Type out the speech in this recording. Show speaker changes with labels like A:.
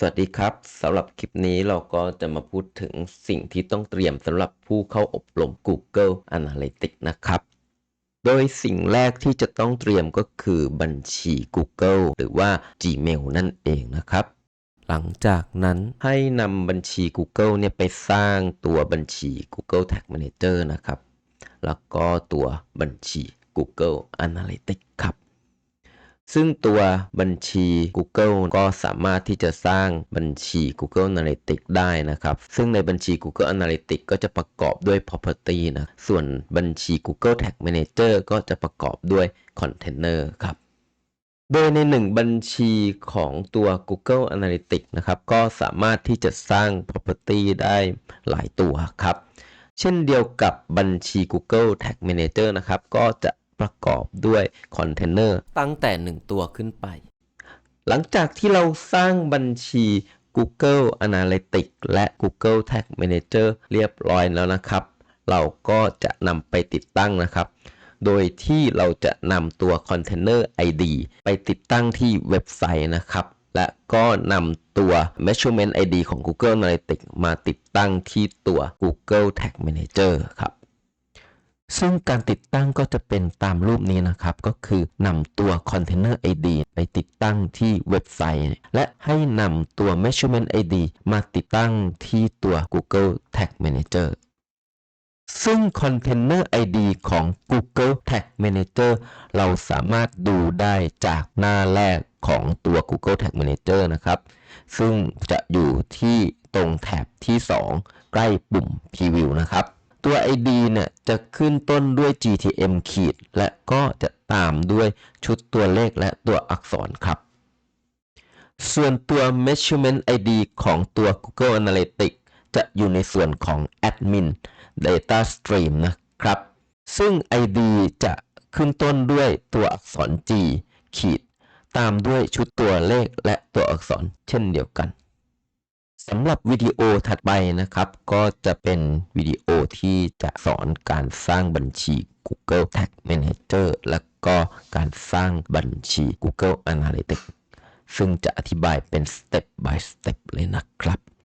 A: สวัสดีครับสำหรับคลิปนี้เราก็จะมาพูดถึงสิ่งที่ต้องเตรียมสำหรับผู้เข้าอบรม Google Analytics นะครับ โดยสิ่งแรกที่จะต้องเตรียมก็คือบัญชี Google หรือว่า Gmail นั่นเองนะครับ หลังจากนั้นให้นำบัญชี Google เนี่ยไปสร้างตัวบัญชี Google Tag Manager นะครับ แล้วก็ตัวบัญชี Google Analytics ครับ ซึ่งตัวบัญชี Google ก็สามารถที่จะสร้างบัญชี Google Analytics ได้นะครับ ซึ่งในบัญชี Google Analytics ก็จะประกอบด้วย property นะ ส่วนบัญชี Google Tag Manager ก็จะประกอบด้วย container ครับโดยในหนึ่งบัญชีของตัว Google Analytics นะครับ ก็สามารถที่จะสร้าง property ได้หลายตัวครับ เช่นเดียวกับบัญชี Google Tag Manager นะครับ ก็จะ ประกอบด้วยคอนเทนเนอร์ตั้งแต่ 1 ตัวขึ้นไป หลังจากที่เราสร้างบัญชี Google Analytics และ Google Tag Manager เรียบร้อยแล้วนะครับ เราก็จะนำไปติดตั้งนะครับ โดยที่เราจะนำตัว Container ID ไปติดตั้งที่เว็บไซต์นะครับ และก็นำตัว Measurement ID ของ Google Analytics มาติดตั้งที่ตัว Google Tag Manager ครับ ซึ่งการติดตั้งก็จะเป็นตามรูปนี้นะครับ ก็คือนำตัว Container ID ไปติดตั้งที่เว็บไซต์ และให้นำตัว Measurement ID มาติดตั้งที่ตัว Google Tag Manager ซึ่ง Container ID ของ Google Tag Manager เราสามารถดูได้จากหน้าแรกของตัว Google Tag Manager นะครับ ซึ่งจะอยู่ที่ตรงแถบที่ 2 ใกล้ปุ่ม Preview นะครับ ตัว ID เนี่ยจะขึ้นต้นด้วย GTM ขีดและก็จะตามด้วยชุดตัวเลขและตัวอักษรครับ ส่วนตัว Measurement ID ของตัว Google Analytics จะอยู่ในส่วนของ Admin Data Stream นะครับ ซึ่ง ID จะขึ้นต้นด้วยตัวอักษร G ขีด ตามด้วยชุดตัวเลขและตัวอักษรเช่นเดียวกัน สำหรับวิดีโอถัดไปนะครับ ก็จะเป็นวิดีโอที่จะสอนการสร้างบัญชี Google Tag Manager และก็การสร้างบัญชี Google Analytics ซึ่งจะอธิบายเป็น step by step เลยนะครับ